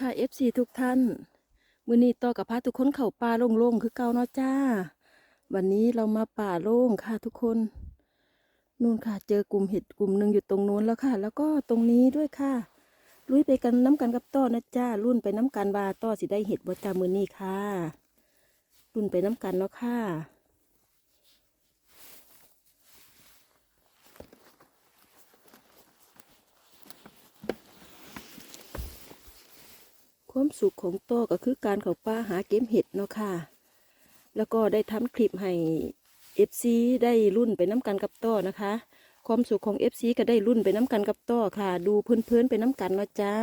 ค่ะ FC ทุกท่าน มื้อนี้ต่อกับพาทุกคนเข้าป่าโล่งๆคือเก่าเนาะจ้า วันนี้เรามาป่าโล่งค่ะทุกคน นู่นค่ะเจอกลุ่มเห็ดกลุ่มหนึ่งอยู่ตรงนู้นแล้วค่ะ แล้วก็ตรงนี้ด้วยค่ะ ลุยไปกันน้ำกันกับต้อนะจ้ารุ่นไปน้ำกันบาต้อสิได้เห็ดบ่จ้ามื้อนี้ค่ะ รุ่นไปน้ำกันเนาะค่ะ ความสุขของโตก็คือการเขาป้าหาเก็บเห็ดเนาะค่ะ แล้วก็ได้ทำคลิปให้เอฟซีได้รุ่นไปน้ำกันกับโต้นะคะ ความสุขของเอฟซีก็ได้รุ่นไปน้ำกันกับโต้ค่ะ ดูเพื่อนๆไปน้ำกันเนาะจ้า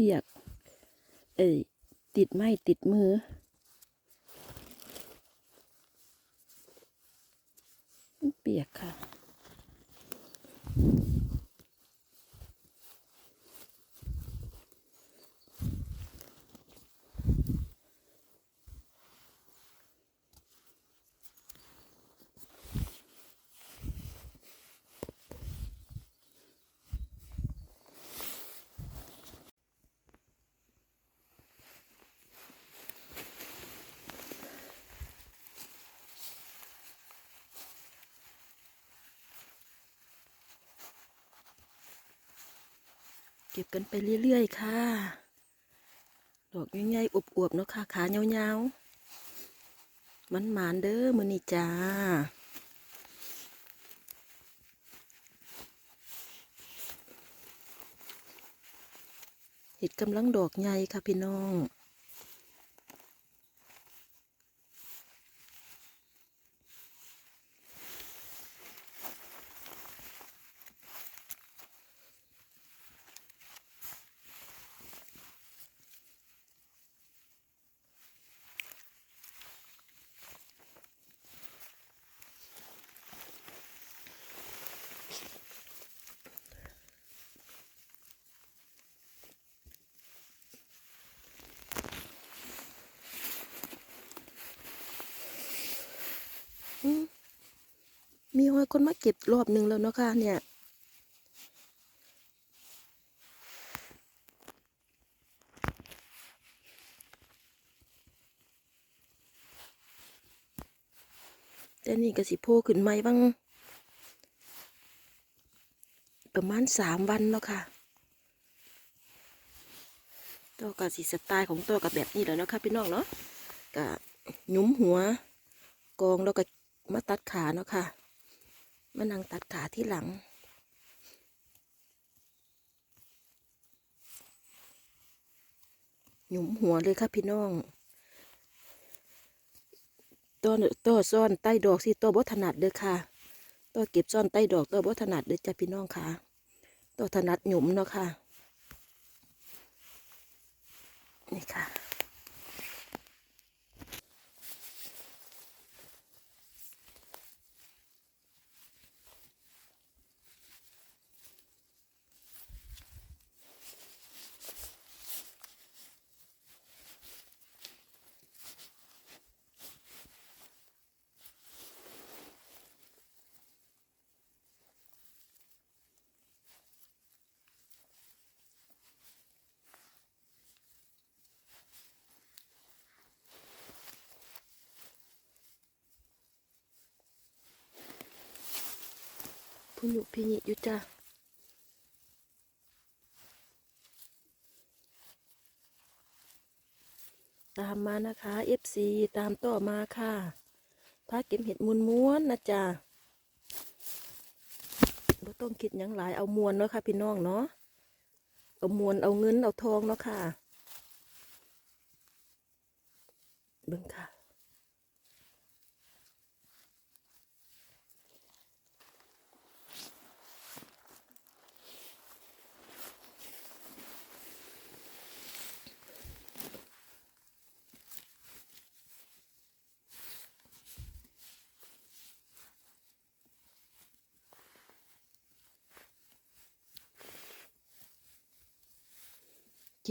ปียก เอ้ยติดไม้ติดมือ เปียกค่ะ เก็บกันไปเรื่อยๆค่ะ ดอกใหญ่ๆอวบๆเนาะค่ะ ขายาวๆมันหมานเด้อมือนี่จ้าเห็ดกำลังดอกใหญ่ค่ะพี่น้อง มีคนมาเก็บรอบหนึ่งแล้วเนาะค่ะเนี่ย แต่นี่ก็สิโผล่ขึ้นใหมบ้าง ประมาณสามวันเนาะค่ะตัวกับสีสไตล์ของตัวกับแบบนี้แล้วนะคะพี่น้องเนาะกะหยุ้มหัวกองแล้วก็ มาตัดขาเนาะค่ะ มานั่งตัดขาที่หลัง หยุมหัวเลยค่ะพี่น้องตัวตัวซ่อนใต้ดอกสิตัวบถนัดเด้อค่ะตัวเก็บซ่อนใต้ดอกตัวบถนัดเด้อจ้ะพี่น้องค่ะตัวถนัดหยุมเนาะค่ะ นี่ค่ะ ผู้หนุพี่หญิอยู่จ้ะตามมานะคะ FC ตามต่อมาค่ะพาเก็บเห็ดมูลม้วนนะจ๊ะบ่ต้องคิดยังหลายเอามวนเนาะค่ะพี่น้องเนาะ เอามวนเอาเงินเอาทองเนาะค่ะ เบิ่งค่ะ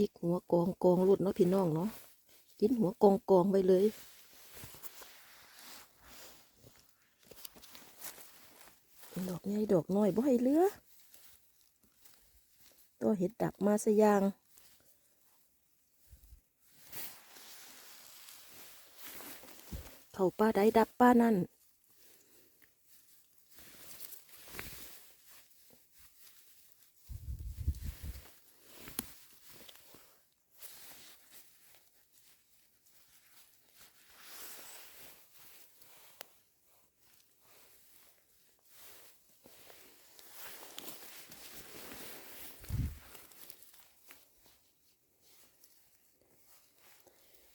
จิกหัวกองกองรุดเนาะพี่น้องเนาะกินหัวกองกองไปเลย ดอกใหญ่ดอกน้อยบ่ให้เลือตัวเห็ดดับมาสยางเขาป้าใดดับป้านั่น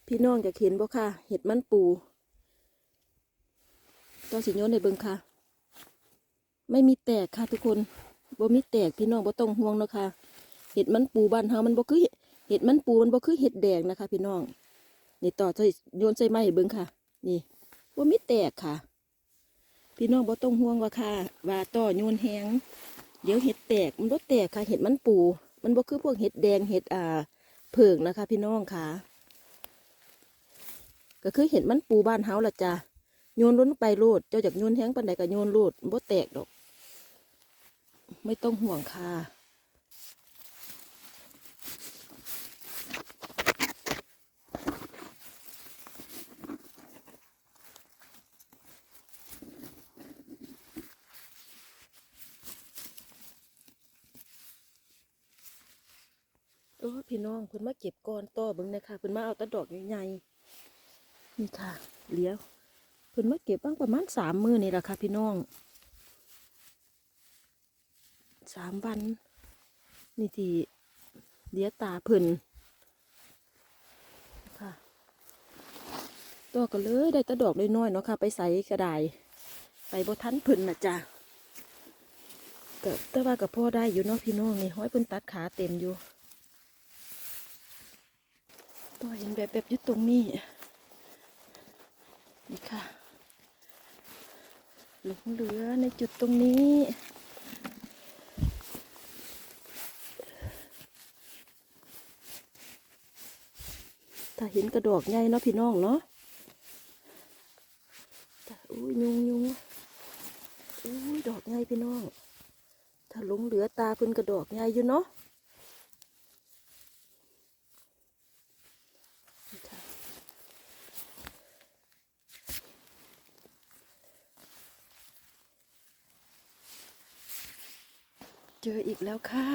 พี่น้องอยากเห็นบ่ค่ะ เห็ดมันปูตัวสิโยนในเบิงค่ะ ไม่มีแตกค่ะทุกคนบ่มีแตกพี่น้องบ่ต้องห่วงเนาะค่ะ เห็ดมันปูบ้านเฮามันบ่คือเห็ดมันปูมันบ่คือเห็ดแดงนะคะ พี่น้อง นี่ต่อใส่โยนใส่ไม้เบิงค่ะ นี่บ่มีแตกค่ะ พี่น้องบ่ต้องห่วงว่าค่ะ ว่าต่อโยนแหงเดี๋ยวเห็ดแตกมันบ่แตกค่ะ เห็ดมันปู มันบ่คือพวกเห็ดแดงเห็ดอ่าเผิงนะคะ พี่น้องค่ะ ก็คือเห็นมันปูบ้านเฮาละจ้ะโยนล้นไปโลดเจ้าจากโยนแห้งปันใดก็โยนโลดบ่แตกดอก ไม่ต้องห่วงค่ะโอ้พี่น้องเพิ่นมาเก็บก้อนต่อเบิ่งนะคะเพิ่นมาเอาตะดอกใหญ่ๆ นี่ค่ะ เลี้ยวเพิ่นมาเก็บบ้างประมาณสามมื้อนี่แหละค่ะพี่น้องสามวัน นี่ที่เลี้ยตาเพิ่นค่ะตัวก็เลยได้ตะดอกน้อยๆเนาะค่ะ ไปใส่กระดาษไปบทันเพิ่นนะจ๊ะก็แต่ว่ากับพ่อได้อยู่เนาะพี่น้องนี่ห้อยเพิ่นตัดขาเต็มอยู่ตัวเห็นแบบแบบอยู่ตรงนี้ นี่ค่ะหลงเหลือในจุดตรงนี้ ถ้าเห็นกระดอกใหญ่เนาะพี่น้องเนาะอุ้ยยุงยุงอุ้ยดอกใหญ่พี่น้อง ถ้าหลงเหลือตาเพิ่นกระดอกใหญ่อยู่เนาะ เจออีกแล้วค่ะ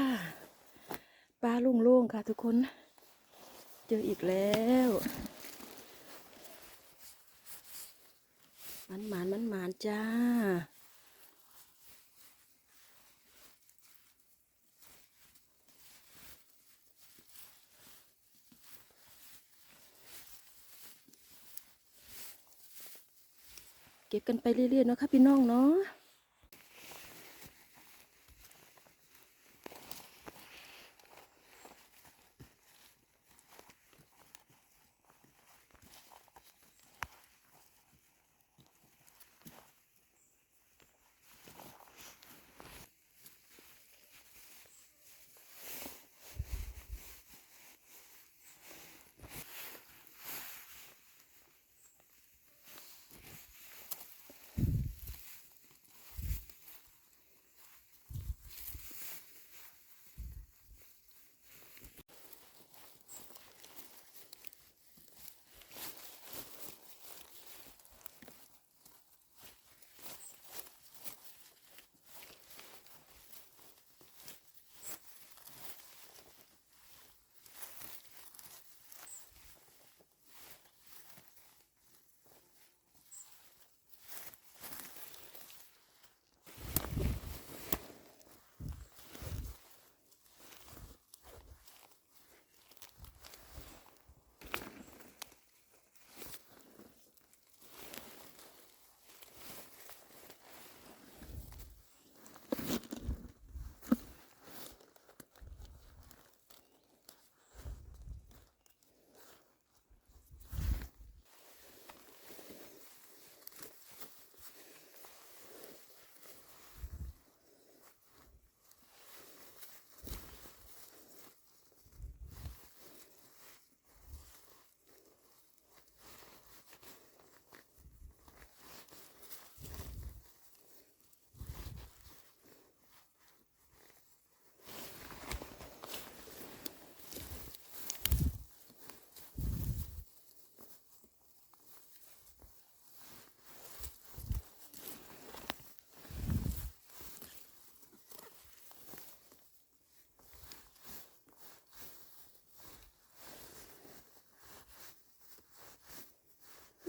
ปลาโล่งๆค่ะทุกคน เจออีกแล้วมันหมานมันหมานจ้า เก็บกันไปเรื่อยๆเนาะค่ะพี่น้องเนาะ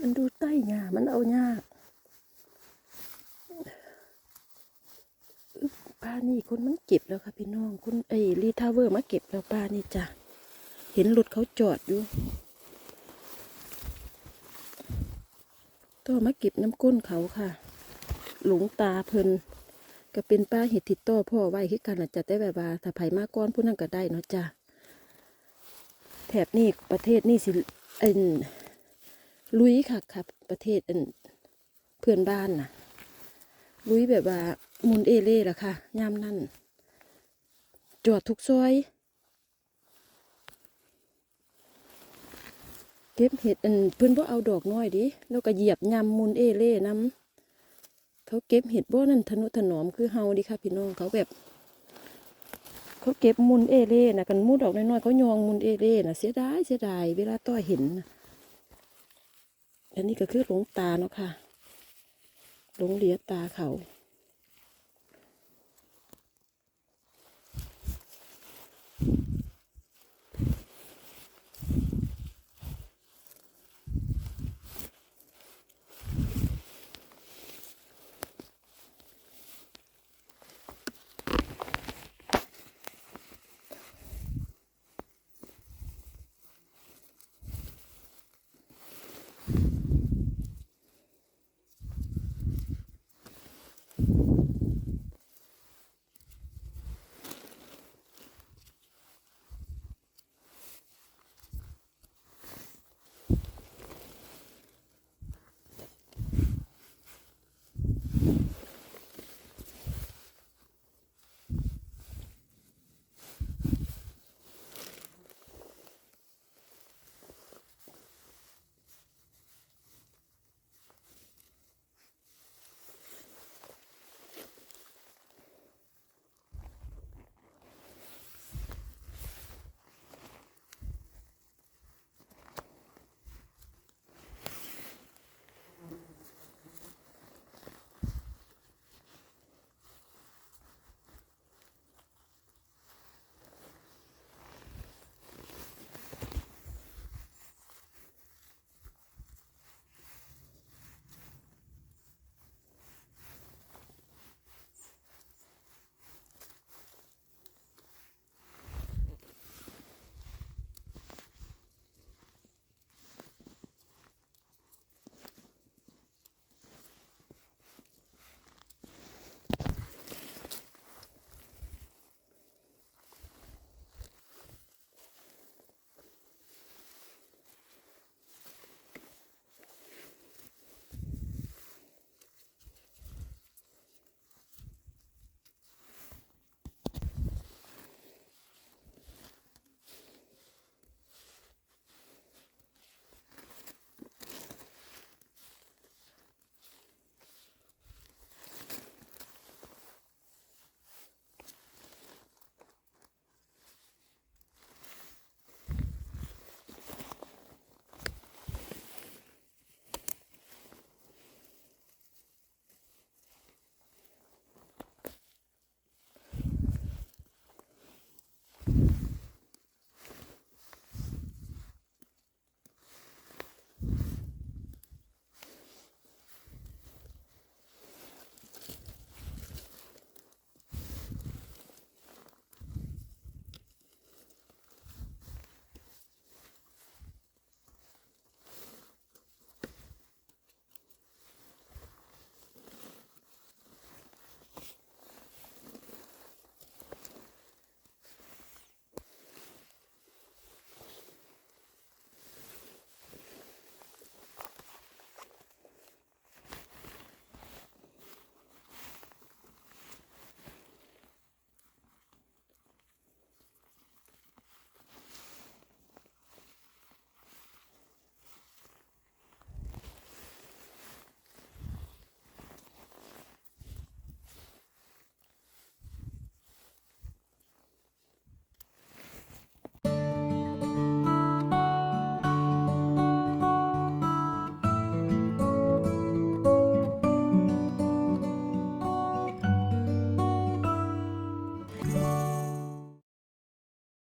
มันดูใต้หญ้ามันเอาหญ้าป้านี่คนมันเก็บแล้วค่ะพี่น้องคนไอ้รีทาวเวอร์มาเก็บแล้วป้านี่จ้ะเห็นรถเขาจอดอยู่ต่อมาเก็บน้ำก้นเขาค่ะ หลงตาเพลินก็เป็นป้าเห็ดติดต่อพ่อไว้คือกันน่ะจะได้แบบว่าถ้าไผมากก้อนผู้นั้นก็ได้เนาะจ้ะแถบนี้ประเทศนี่สิเอ็น ลุยค่ะครับ ประเทศเพื่อนบ้านน่ะ ลุยแบบว่ามุนเอเล่ละค่ะยามนั่น จอดทุกซอยเก็บเห็ดอันเพื่อนบ่เอาดอกน้อยดิแล้วก็เหยียบยำมุนเอเล่น้ำเขาเก็บเห็ดบ่นั่นทนุถนอมคือเฮาดิค่ะพี่น้องเขาแบบ เขาเก็บมุนเอเล่นะกันมุดดอกน้อยๆเขายองมุนเอเล่นะเสียดายเสียดายเวลาต้อยเห็นนะ อันนี้ก็คือหลงตาเนาะค่ะหลงเหลียตาเขา